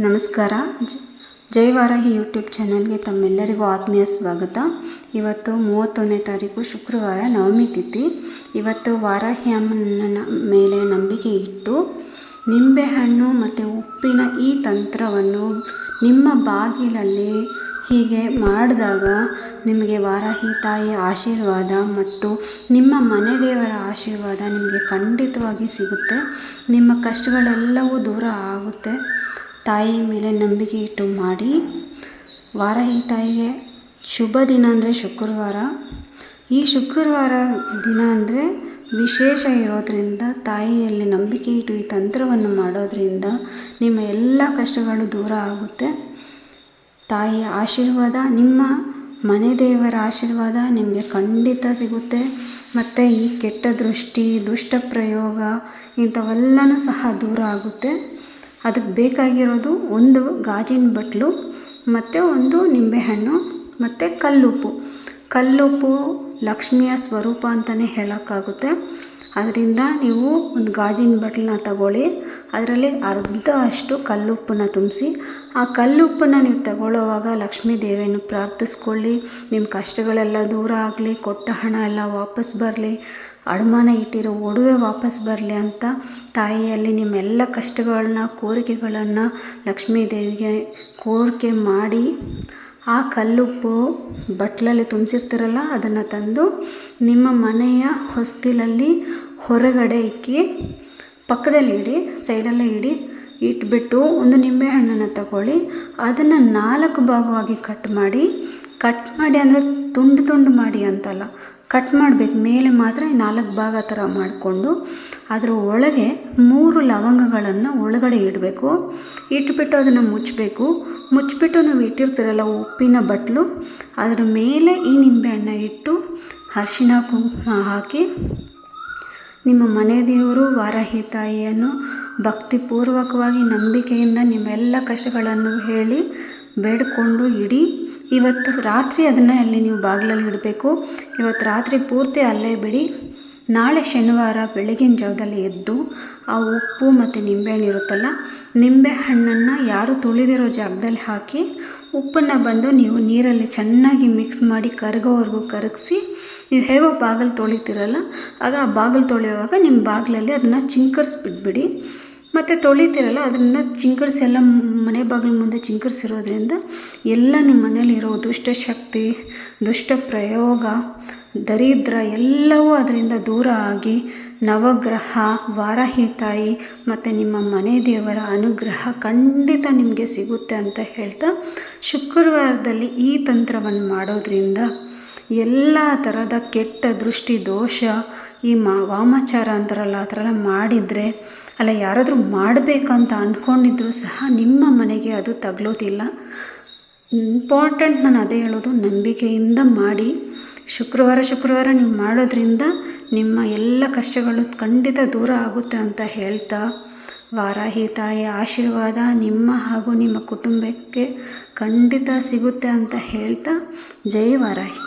ನಮಸ್ಕಾರ. ಜ- ಜೈ ವಾರಾಹಿ ಯೂಟ್ಯೂಬ್ ಚಾನಲ್ಗೆ ತಮ್ಮೆಲ್ಲರಿಗೂ ಆತ್ಮೀಯ ಸ್ವಾಗತ. ಇವತ್ತು ಮೂವತ್ತೊಂದನೇ ತಾರೀಕು ಶುಕ್ರವಾರ ನವಮಿ ತಿಥಿ. ಇವತ್ತು ವಾರಾಹಿ ಅಮ್ಮನ ಮೇಲೆ ನಂಬಿಕೆ ಇಟ್ಟು ನಿಂಬೆಹಣ್ಣು ಮತ್ತು ಉಪ್ಪಿನ ಈ ತಂತ್ರವನ್ನು ನಿಮ್ಮ ಬಾಗಿಲಲ್ಲಿ ಹೀಗೆ ಮಾಡಿದಾಗ ನಿಮಗೆ ವಾರಾಹಿ ತಾಯಿಯ ಆಶೀರ್ವಾದ ಮತ್ತು ನಿಮ್ಮ ಮನೆ ದೇವರ ಆಶೀರ್ವಾದ ನಿಮಗೆ ಖಂಡಿತವಾಗಿ ಸಿಗುತ್ತೆ. ನಿಮ್ಮ ಕಷ್ಟಗಳೆಲ್ಲವೂ ದೂರ ಆಗುತ್ತೆ. ತಾಯಿ ಮೇಲೆ ನಂಬಿಕೆ ಇಟ್ಟು ಮಾಡಿ ವಾರಾಹಿ ತಾಯಿಗೆ ಶುಭ ದಿನ ಅಂದರೆ ಶುಕ್ರವಾರ. ಈ ಶುಕ್ರವಾರ ದಿನ ಅಂದರೆ ವಿಶೇಷ ಇರೋದರಿಂದ, ತಾಯಿಯಲ್ಲಿ ನಂಬಿಕೆ ಇಟ್ಟು ಈ ತಂತ್ರವನ್ನು ಮಾಡೋದರಿಂದ ನಿಮ್ಮ ಎಲ್ಲ ಕಷ್ಟಗಳು ದೂರ ಆಗುತ್ತೆ. ತಾಯಿಯ ಆಶೀರ್ವಾದ, ನಿಮ್ಮ ಮನೆ ದೇವರ ಆಶೀರ್ವಾದ ನಿಮಗೆ ಖಂಡಿತ ಸಿಗುತ್ತೆ. ಮತ್ತು ಈ ಕೆಟ್ಟ ದೃಷ್ಟಿ, ದುಷ್ಟ ಪ್ರಯೋಗ ಇಂಥವೆಲ್ಲನೂ ಸಹ ದೂರ ಆಗುತ್ತೆ. ಅದಕ್ಕೆ ಬೇಕಾಗಿರೋದು ಒಂದು ಗಾಜಿನ ಬಟ್ಲು ಮತ್ತು ಒಂದು ನಿಂಬೆಹಣ್ಣು ಮತ್ತು ಕಲ್ಲುಪ್ಪು. ಕಲ್ಲುಪ್ಪು ಲಕ್ಷ್ಮಿಯ ಸ್ವರೂಪ ಅಂತಲೇ ಹೇಳೋಕ್ಕಾಗುತ್ತೆ. ಅದರಿಂದ ನೀವು ಒಂದು ಗಾಜಿನ ಬಟ್ಲನ್ನ ತಗೊಳ್ಳಿ. ಅದರಲ್ಲಿ ಅರ್ಧ ಅಷ್ಟು ಕಲ್ಲುಪ್ಪನ್ನು ತುಂಬಿಸಿ. ಆ ಕಲ್ಲುಪ್ಪನ್ನ ನೀವು ತಗೊಳ್ಳೋವಾಗ ಲಕ್ಷ್ಮೀ ದೇವಿಯನ್ನು ಪ್ರಾರ್ಥಿಸ್ಕೊಳ್ಳಿ. ನಿಮ್ಮ ಕಷ್ಟಗಳೆಲ್ಲ ದೂರ ಆಗಲಿ, ಕೊಟ್ಟ ಹಣ ಎಲ್ಲ ವಾಪಸ್ ಬರಲಿ. ಅಡಮಾನ ಇಟ್ಟಿರೋ ಒಡವೆ ವಾಪಸ್ ಬರಲಿ ಅಂತ ತಾಯಿಯಲ್ಲಿ ನಿಮ್ಮೆಲ್ಲ ಕಷ್ಟಗಳನ್ನ, ಕೋರಿಕೆಗಳನ್ನು ಲಕ್ಷ್ಮೀ ದೇವಿಗೆ ಕೋರಿಕೆ ಮಾಡಿ ಆ ಕಲ್ಲುಪ್ಪು ಬಟ್ಲಲ್ಲಿ ತುಂಬಿಸಿರ್ತೀರಲ್ಲ, ಅದನ್ನು ತಂದು ನಿಮ್ಮ ಮನೆಯ ಹೊಸ್ತಿಲಲ್ಲಿ ಹೊರಗಡೆ ಇಕ್ಕಿ ಪಕ್ಕದಲ್ಲಿ ಇಡಿ, ಸೈಡಲ್ಲೇ ಇಡಿ, ಇಟ್ಬಿಟ್ಟು ಒಂದು ನಿಂಬೆಹಣ್ಣನ್ನು ತಗೊಳ್ಳಿ, ಅದನ್ನು ನಾಲ್ಕು ಭಾಗವಾಗಿ ಕಟ್ ಮಾಡಿ ಕಟ್ ಮಾಡಿ ಅಂದರೆ ತುಂಡು ತುಂಡು ಮಾಡಿ ಅಂತಲ್ಲ ಕಟ್ ಮಾಡಬೇಕು. ಮೇಲೆ ಮಾತ್ರ ನಾಲ್ಕು ಭಾಗ ಥರ ಮಾಡಿಕೊಂಡು ಅದರ ಒಳಗೆ ಮೂರು ಲವಂಗಗಳನ್ನು ಒಳಗಡೆ ಇಡಬೇಕು. ಇಟ್ಬಿಟ್ಟು ಅದನ್ನು ಮುಚ್ಚಬೇಕು ಮುಚ್ಚಿಬಿಟ್ಟು ನಾವು ಇಟ್ಟಿರ್ತೀರಲ್ಲ ಉಪ್ಪಿನ ಬಟ್ಲು, ಅದರ ಮೇಲೆ ಈ ನಿಂಬೆಹಣ್ಣ ಇಟ್ಟು ಅರಿಶಿನ ಕುಂಕುಮ ಹಾಕಿ ನಿಮ್ಮ ಮನೆ ದೇವರು, ವಾರಾಹಿ ತಾಯಿಯನ್ನು ಭಕ್ತಿಪೂರ್ವಕವಾಗಿ ನಂಬಿಕೆಯಿಂದ ನಿಮ್ಮೆಲ್ಲ ಕಷ್ಟಗಳನ್ನು ಹೇಳಿ ಬೇಡಿಕೊಂಡು ಇಡಿ. ಇವತ್ತು ರಾತ್ರಿ ಅದನ್ನು ಅಲ್ಲಿ ನೀವು ಬಾಗಿಲಲ್ಲಿ ಇಡಬೇಕು. ಇವತ್ತು ರಾತ್ರಿ ಪೂರ್ತಿ ಅಲ್ಲೇ ಬಿಡಿ. ನಾಳೆ ಶನಿವಾರ ಬೆಳಗಿನ ಜಾವದಲ್ಲಿ ಎದ್ದು ಆ ಉಪ್ಪು ಮತ್ತು ನಿಂಬೆಹಣ್ಣು ಇರುತ್ತಲ್ಲ ನಿಂಬೆಹಣ್ಣನ್ನು ಯಾರು ತುಳಿದಿರೋ ಜಾಗದಲ್ಲಿ ಹಾಕಿ ಉಪ್ಪನ್ನು ಬಂದು ನೀವು ನೀರಲ್ಲಿ ಚೆನ್ನಾಗಿ ಮಿಕ್ಸ್ ಮಾಡಿ ಕರಗೋವರೆಗೂ ಕರಗಿಸಿ, ನೀವು ಹೇಗೋ ಬಾಗಿಲು ತೊಳಿತೀರಲ್ಲ, ಆಗ ಆ ಬಾಗಿಲು ತೊಳೆಯುವಾಗ ನಿಮ್ಮ ಬಾಗಿಲಲ್ಲಿ ಅದನ್ನು ಚಿಂಕರಿಸ್ಬಿಟ್ಬಿಡಿ. ಮತ್ತು ತೊಳಿತೀರಲ್ಲ, ಅದರಿಂದ ಚಿಂಕರ್ಸ್ ಎಲ್ಲ ಮನೆ ಬಾಗಿಲು ಮುಂದೆ ಚಿಂಕರಿಸಿರೋದ್ರಿಂದ ಎಲ್ಲ ನಿಮ್ಮ ಮನೇಲಿರೋ ದುಷ್ಟಶಕ್ತಿ ದುಷ್ಟ ಪ್ರಯೋಗ ದರಿದ್ರ ಎಲ್ಲವೂ ಅದರಿಂದ ದೂರ ಆಗಿ ನವಗ್ರಹ ವಾರಾಹಿ ತಾಯಿ ಮತ್ತು ನಿಮ್ಮ ಮನೆ ದೇವರ ಅನುಗ್ರಹ ಖಂಡಿತ ನಿಮಗೆ ಸಿಗುತ್ತೆ ಅಂತ ಹೇಳ್ತಾ ಶುಕ್ರವಾರದಲ್ಲಿ ಈ ತಂತ್ರವನ್ನು ಮಾಡೋದ್ರಿಂದ ಎಲ್ಲ ಥರದ ಕೆಟ್ಟ ದೃಷ್ಟಿ ದೋಷ ಈ ಮಾ, ವಾಮಾಚಾರ ಅಂತಾರಲ್ಲ ಆ ಥರ ಎಲ್ಲ ಮಾಡಿದರೆ, ಅಲ್ಲ ಯಾರಾದರೂ ಮಾಡಬೇಕಂತ ಅಂದ್ಕೊಂಡಿದ್ರು ಸಹ ನಿಮ್ಮ ಮನೆಗೆ ಅದು ತಗಲೋದಿಲ್ಲ. ಇಂಪಾರ್ಟೆಂಟ್ ನಾನು ಅದೇ ಹೇಳೋದು, ನಂಬಿಕೆಯಿಂದ ಮಾಡಿ. ಶುಕ್ರವಾರ ಶುಕ್ರವಾರ ನೀವು ಮಾಡೋದ್ರಿಂದ ನಿಮ್ಮ ಎಲ್ಲ ಕಷ್ಟಗಳು ಖಂಡಿತ ದೂರ ಆಗುತ್ತೆ ಅಂತ ಹೇಳ್ತಾ ವಾರಾಹಿ ತಾಯಿ ಆಶೀರ್ವಾದ ನಿಮ್ಮ ಹಾಗೂ ನಿಮ್ಮ ಕುಟುಂಬಕ್ಕೆ ಖಂಡಿತ ಸಿಗುತ್ತೆ ಅಂತ ಹೇಳ್ತಾ, ಜೈ ವಾರಾಹಿ.